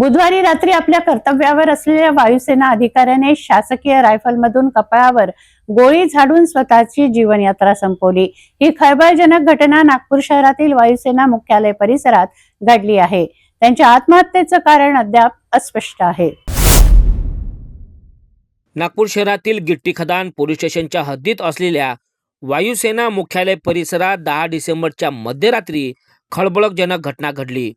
बुधवारी रात्री आपल्या कर्तव्यावर असलेल्या वायुसेना अधिकाऱ्याने शासकीय रायफलमधून कपाळावर गोळी झाडून स्वतःची जीवनयात्रा संपवली. ही खळबळजनक घटना नागपूर शहरातील वायुसेना मुख्यालय परिसरात घडली आहे. त्यांच्या आत्महत्येचं कारण अद्याप अस्पष्ट आहे. नागपूर शहरातील गिट्टी खदान पोलीस स्टेशनच्या हद्दीत असलेल्या वायुसेना मुख्यालय परिसरात दहा डिसेंबरच्या मध्यरात्री खळबळजनक घटना घडली.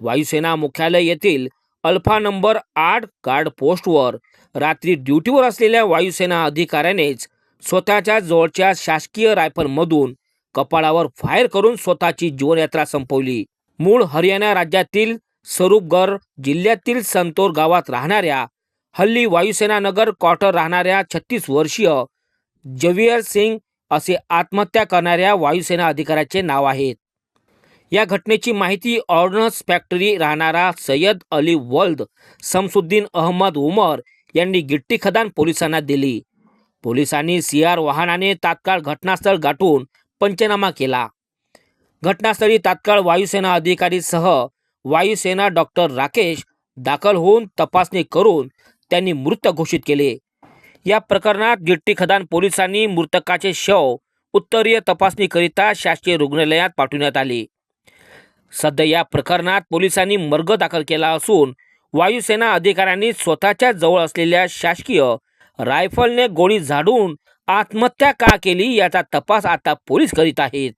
वायुसेना मुख्यालय येथील अल्फा नंबर आठ गार्ड पोस्टवर. रात्री ड्युटीवर असलेल्या वायुसेना अधिकाऱ्यानेच स्वतःच्या जवळच्या शासकीय रायफलमधून कपाळावर फायर करून स्वतःची जीवनयात्रा संपवली. मूळ हरियाणा राज्यातील स्वरूपगड जिल्ह्यातील संतोर गावात राहणाऱ्या हल्ली वायुसेना नगर क्वार्टर राहणाऱ्या छत्तीस वर्षीय जवियर सिंग असे आत्महत्या करणाऱ्या वायुसेना अधिकाऱ्याचे नाव आहेत. या घटनेची माहिती ऑर्डनन्स फॅक्टरी राहणारा सय्यद अली वल्द समसुद्दीन अहमद उमर यांनी गिट्टी खदान पोलिसांना दिली. पोलिसांनी सी आर वाहनाने तात्काळ घटनास्थळ गाठून पंचनामा केला. घटनास्थळी तात्काळ वायुसेना अधिकारीसह वायुसेना डॉक्टर राकेश दाखल होऊन तपासणी करून त्यांनी मृत घोषित केले. या प्रकरणात गिट्टी खदान पोलिसांनी मृतकाचे शव उत्तरीय तपासणीकरिता शासकीय रुग्णालयात पाठवण्यात आले. सध्या या प्रकरणात पोलिसांनी मर्ग दाखल केला असून वायुसेना अधिकाऱ्यांनी स्वतःच्या जवळ असलेल्या शासकीय रायफलने गोळी झाडून आत्महत्या का केली याचा तपास आता पोलीस करीत आहेत.